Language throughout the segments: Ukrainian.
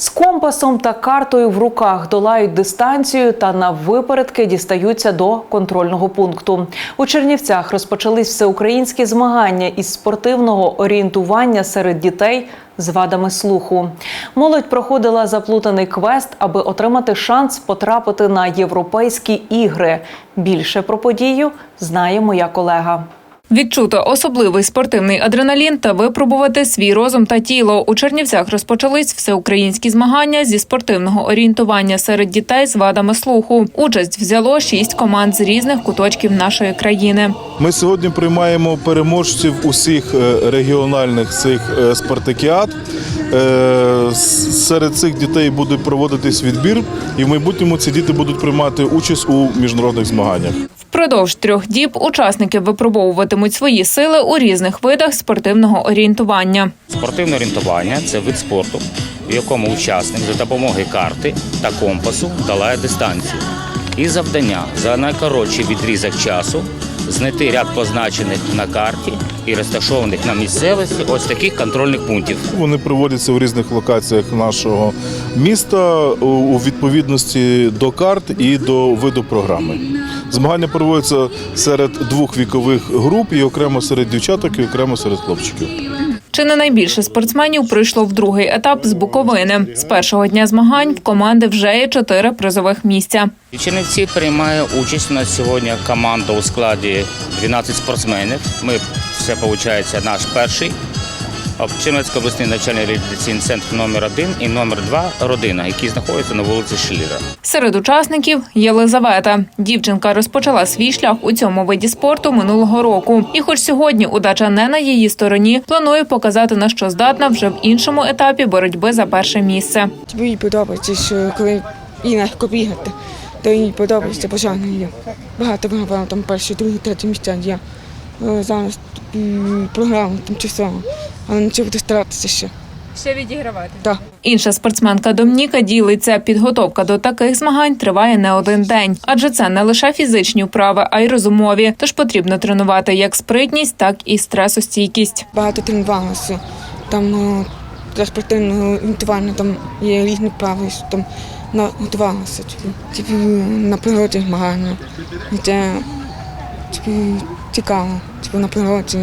З компасом та картою в руках долають дистанцію та на випередки дістаються до контрольного пункту. У Чернівцях розпочались всеукраїнські змагання із спортивного орієнтування серед дітей з вадами слуху. Молодь проходила заплутаний квест, аби отримати шанс потрапити на європейські ігри. Більше про подію знає моя колега. Відчути особливий спортивний адреналін та випробувати свій розум та тіло. У Чернівцях розпочались всеукраїнські змагання зі спортивного орієнтування серед дітей з вадами слуху. Участь взяло шість команд з різних куточків нашої країни. Ми сьогодні приймаємо переможців усіх е, регіональних цих е, спартакіад. Е, Серед цих дітей буде проводитись відбір, і в майбутньому ці діти будуть приймати участь у міжнародних змаганнях. Впродовж трьох діб учасники випробовуватимуть свої сили у різних видах спортивного орієнтування. Спортивне орієнтування це вид спорту, в якому учасник за допомогою карти та компасу долає дистанцію. І завдання за найкоротший відрізок часу знайти ряд позначених на карті і розташованих на місцевості ось таких контрольних пунктів. Вони проводяться у різних локаціях нашого міста у відповідності до карт і до виду програми. Змагання проводяться серед двох вікових груп і окремо серед дівчаток, і окремо серед хлопчиків. Чи не найбільше спортсменів прийшло в другий етап з Буковини. З першого дня змагань в команди вже є чотири призових місця. Чернівці приймає участь у нас сьогодні команда у складі 12 спортсменів. Ми це виходить наш перший. Чернівецький обласний навчальний реабілітаційний центр номер 1 і номер 2 родина, які знаходяться на вулиці Шліра. Серед учасників Єлизавета. Дівчинка розпочала свій шлях у цьому виді спорту минулого року. І, хоч сьогодні удача не на її стороні, планує показати на що здатна вже в іншому етапі боротьби за перше місце. Тобі їй подобається, що коли їй легко бігати, то їй подобається бажання є. Багато виграла там перші, другі, треті місця є. Е, Зараз програма тимчасово, але нічого буде старатися ще. Ще відігравати. Так. Інша спортсменка Домніка ділиться. Підготовка до таких змагань триває не один день, адже це не лише фізичні вправи, а й розумові. Тож потрібно тренувати як спритність, так і стресостійкість. Багато тренувалася. Там е, для спортивного орієнтування там є різні що там на- готувалася. Типу, типу, на природі змагання. Це типу, цікаво, типу, на природі.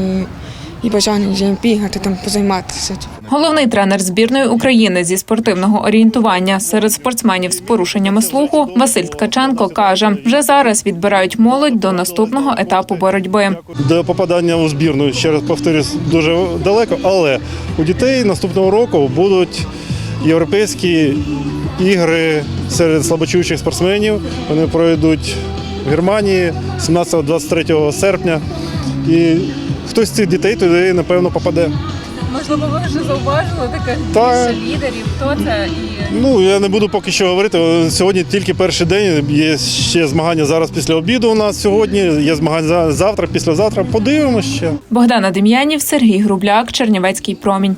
І, бажання є бігати, там позайматися. Головний тренер збірної України зі спортивного орієнтування серед спортсменів з порушеннями слуху Василь Ткаченко каже: вже зараз відбирають молодь до наступного етапу боротьби. до попадання у збірну, ще раз повторюсь, дуже далеко, але у дітей наступного року будуть європейські ігри серед слабочуючих спортсменів. Вони пройдуть в Германії 17-23 серпня. І хтось з цих дітей туди, напевно, попаде. Можливо, ви вже зауважили таких Так. лідерів. Хто це і Ну, я не буду поки що говорити. Сьогодні тільки перший день. Є ще змагання зараз після обіду у нас сьогодні. Є змагання за- завтра, післязавтра. Подивимося ще. Богдана Дем'янів, Сергій Грубляк, Чернівецький промінь.